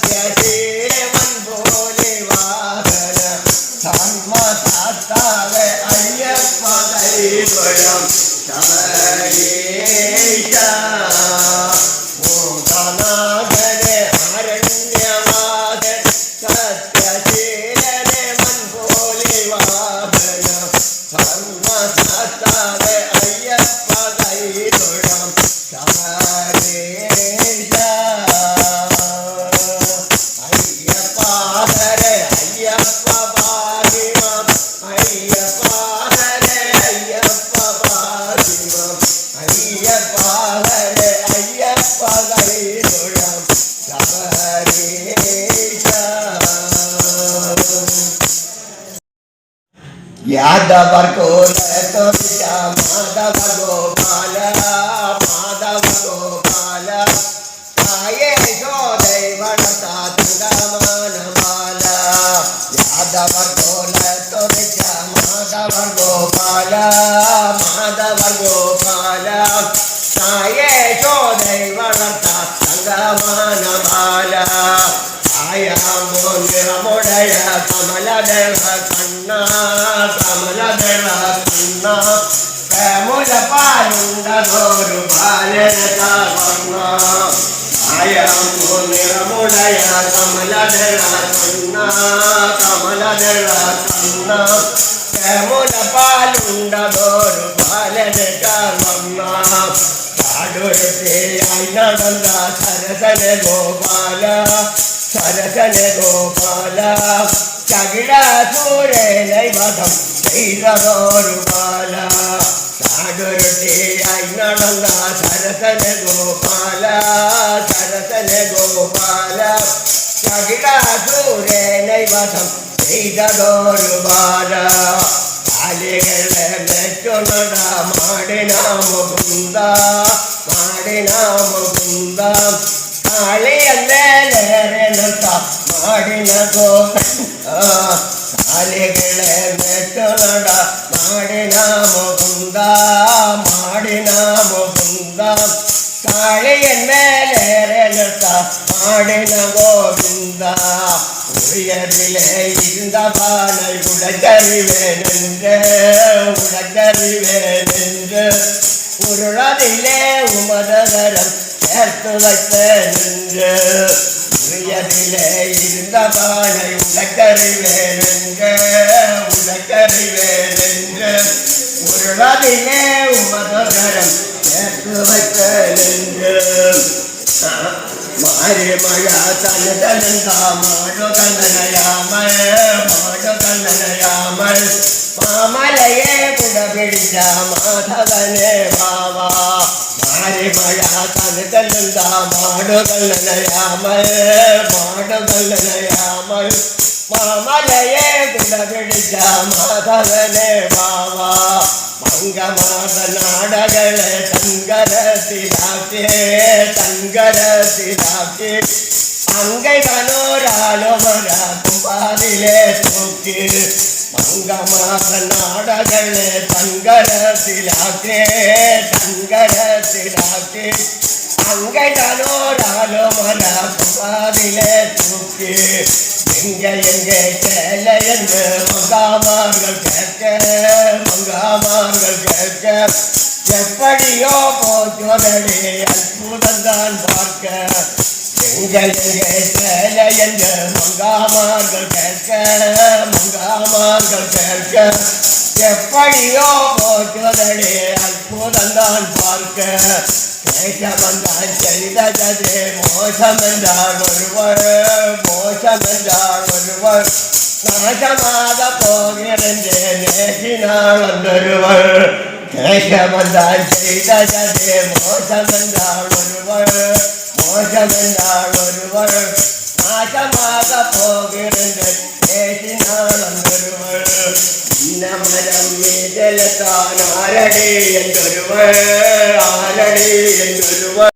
സത്യശീലവൻ പോലെ വാസന ധർമ്മശാസ്താവ അയ്യപ്പ ദൈവം ശബരീശ यादव भगोर तो बेटा माधव गोपाल माधव गोपाल काये जो देव साधुरा मान माला। यादव भगोल तो बेटा माधव गोपाल माधव गोपाल సమయదన సున్న ప్రేమజ పాయుండ నోరు బాలన వర్ణ ఆయము నిరముడయ కమలదన సున్న కమలదన సున్న ప్రేమజ పాలుండ నోరు బాలన వర్ణ పాడుతే అయిన సరసన గోపాల సరసన గోపాల வேலை வதம் செய்ததோரு பால. சாதுருட்டியாய் நடந்த சரசன கோபால. சரசன கோபால. சகிடாசூரனை வசம் செய்ததோரு பால. காலிகளை மெச்சு நட மாடினா முகுந்தா மாடினா முகுந்தா காளியல்லேரேனந்த மாடின கோ ಮಾಲೆಗಳೇ ಬೆಟ್ಟಲಡ ಮಾಡಿನ ಮುಗುಂದ ಮಾಡಿನ ಮುಗುಂದ ಕಾಳಿಯನ್ ಮೇಲೇರೆನಟ ಮಾಡಿನ ಗೋವಿಂದ உயரிலே இருந்த பானை உடகறிவேன் என்று உடகறிவேன் என்று. உருளதிலே உமதகரம் துளைத்த நின்று உயரிலே இருந்த தானை உலக்கறிவேனென்று உலக்கறிவேனென்று உருளதிலே உமதுகரம் துளைத்த நின்று மறைமழ தனதனந்தாமாடு தந்தனையாமல் மாடு தந்தனையாமல் மாமலையே குடபிடித்த மாதவனே பாவா ಮಳೆಮಯ ತನದಲ್ಲಿಂದ ಮಾಡುಗಲ್ಲನೆಯಾಮ ಮಾಡುಗಲ್ಲನೆಯಾಮ ಮಾಮಲೆಯೇ ಬಿಡಬಿಡಿದ ಮಾಧವನೇ ಬಾವ ಮಂಗಮಾದ ನಾಡಗಳೇ ತಂಗರಸಿ ರಾಕೆ ತಂಗರಸಿ ರಾಕೆ அங்கை தனோராளோ வர கும்பாரிலே தூக்கு தங்கமான நாடகளே தங்கரசிலாக்கே தங்கரசிலாக்கே. அங்கடலோடாலோ மன பாதிலே தூக்கி எங்க எங்க கேள என்று மங்காமார்கள் கேட்க மங்காமார்கள் கேட்க. எப்படியோ போச்சோதடி அற்புதம் தான் பார்க்க. எங்க எங்க மங்காமார்கள் கேட்க மங்காமார்கள் கேட்க. எப்படியோ போச்சுவதே அற்புதம் தான் பார்க்க கேட்டவந்தான் செய்ததே மோசம் என்றால் ஒருவர் மோசம் என்றால் ஒருவர். நாசமாக போகிறென்று நேசினாள் ஒருவர் கேட்டவந்தான் செய்ததே மோசம் என்றால் ஒருவர். നാശമെന്നാളൊരുവൾ നാശമാക പോകിടന്റെ ഏശിനാളൊന്നൊരുവൾ ഇന്നമരം മീതലത്താൻ ആരടി എന്തൊരുവൾ ആരടി എന്തൊരുവൾ